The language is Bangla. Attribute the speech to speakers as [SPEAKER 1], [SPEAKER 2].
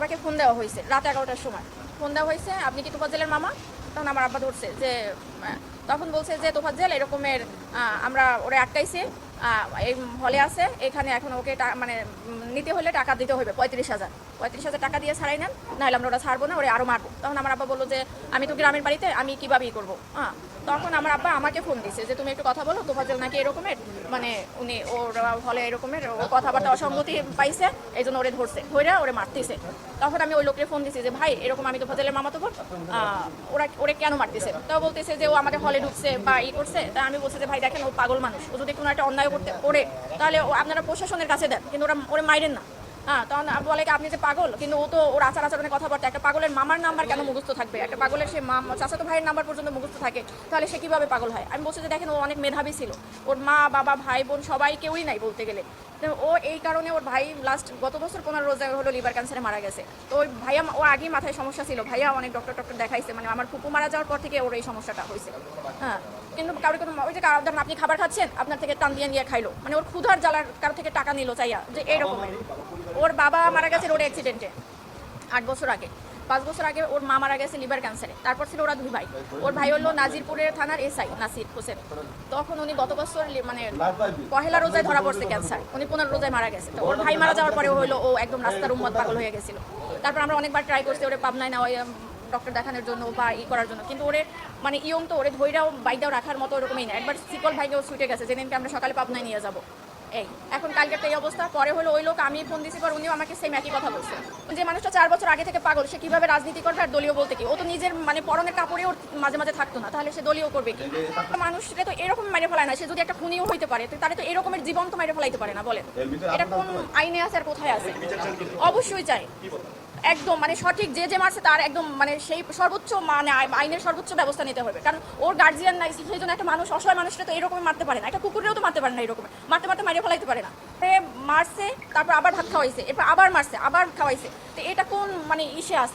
[SPEAKER 1] আমাকে ফোন দেওয়া হয়েছে, রাত এগারোটার সময়। ফোন দেওয়া হয়েছে, আপনি কি তোফাজ্জেলের মামা? তখন আমার আব্বা ধরছে যে তখন বলছে যে, তোফাজ্জেল এরকমের আমরা ওরা আটকাইছে এই হলে আছে এখানে এখন ওকে মানে নিতে হলে টাকা দিতে হবে পঁয়ত্রিশ হাজার। পঁয়ত্রিশ হাজার টাকা দিয়ে ছাড়াই নেন নাহলে আমরা ওরা ছাড়বো না ওরা আরও মারবো। তখন আমার আব্বা বলল যে আমি তো গ্রামের বাড়িতে আমি কীভাবে ই করব? হ্যাঁ তখন আমার আব্বা আমাকে ফোন দিছে যে তুমি একটু কথা বলো তোফাজ্জেল নাকি এরকমের মানে উনি ওর হলে এরকমের ও কথাবার্তা অসঙ্গতি পাইছে এই জন্য ওরে ধরছে ধরে ওরে মারতেছে। তখন আমি ওই লোককে ফোন দিছি যে ভাই এরকম আমি তো ফজলের মামা তো বোন, ওরা ওরে কেন মারতেছে? তাও বলতেছে যে ও আমাদের হলে ঢুকছে বা ই করছে। তা আমি বলছি যে ভাই দেখেন ও পাগল মানুষ ও যদি কোনো একটা অন্যায় করতে করে তাহলে আপনারা প্রশাসনের কাছে দেন কিন্তু ওরা ওরে মাইরেন না। হ্যাঁ তখন বলে কি, আপনি যে পাগল? কিন্তু ও তো ওর আচার আচরণের কথাবার্তা একটা পাগলের মামার নাম্বার কেন মুখস্থ থাকবে? একটা পাগলের সে মামা চাচাতো ভাইয়ের নাম্বার পর্যন্ত মুখস্থ থাকে তাহলে সে কীভাবে পাগল হয়? আমি বলছি যে দেখেন ও অনেক মেধাবী ছিল। ওর মা বাবা ভাই বোন সবাই কেউই নাই বলতে গেলে। তো ও এই কারণে ওর ভাই লাস্ট গত বছর পনেরো রোজা হলো লিভার ক্যান্সারে মারা গেছে। তো ওই ভাইয়া ও আগেই মাথায় সমস্যা ছিল। ভাইয়া অনেক ডক্টর টক্টর দেখাইছে মানে আমার ফুপু মারা যাওয়ার পর থেকে ওর এই সমস্যাটা হয়েছে। হ্যাঁ কিন্তু কারোর কোনো ওই যে ধরেন আপনি খাবার খাচ্ছেন আপনার থেকে টান দিয়ে নিয়ে খাইলো। মানে ওর ক্ষুধার জ্বালার কারও থেকে টাকা নিল চাইয়া যে এইরকম ওর বাবা মারা গেছে রোড অ্যাক্সিডেন্টে আট বছর আগে। পাঁচ বছর আগে ওর মা মারা গেছে লিভার ক্যান্সারে তারপর ছিল ওরা দুই ভাই। ওর ভাই হলো নাজিরপুরের থানার এসআই, নাসির হোসেন। তখন উনি গত বছর মানে পহেলা রোজায় ধরা পড়ছে ক্যান্সার উনি পনেরো রোজায় মারা গেছে। তো ওর ভাই মারা যাওয়ার পরে হলো ও একদম রাস্তার উম্মত পাগল হয়ে গেছিল। তারপর আমরা অনেকবার ট্রাই করছি ওরে পাবনায় নেওয়া ডক্টর দেখানোর জন্য বা ই করার জন্য। কিন্তু ওরে মানে ইয়ং তো, ওরে ধৈরাও বাইকটাও রাখার মতো ওরকমই না। একবার সিকল ভাইকেও ছুটে গেছে, যেদিনকে আমরা সকালে পাবনায় নিয়ে যাব। এই এখন কালকের এই অবস্থা পরে হলো ওই লোক আমি ফোন দিছি পর উনিও আমাকে সেম একই কথা বলছে। যে মানুষটা চার বছর আগে থেকে পাগল সে কীভাবে রাজনীতি করবে আর দলীয় বলতে কি? ও তো নিজের মানে পরনের কাপড়ে ওর মাঝে মাঝে থাকতো না তাহলে সে দলীয় করবে কি? মানুষকে তো এরকম মেরে ফেলায় না সে যদি একটা খুনিও হইতে পারে তাহলে তো এরকমের জীবন তো মেরে ফেলাইতে পারে না বলে এটা কোন আইনে আছে আর কোথায় আছে? অবশ্যই চাই। একদম মানে সঠিক যে যে মারছে তার একদম মানে সেই সর্বোচ্চ মানে আই- আইনের সর্বোচ্চ ব্যবস্থা নিতে হবে। কারণ ওর গার্জিয়ান নাই, সেই জন্য একটা মানুষ, অসহায় মানুষটা তো এরকম মারতে পারে না। একটা কুকুরেও তো মারতে পারে না এরকম। মারতে মারতে মারিয়ে ফেলাইতে পারে না। মারছে, তারপর আবার ভাত খাওয়াইছে, এরপর আবার মারছে, আবার খাওয়াইছে। তো এটা কোন মানে ইসে আছে?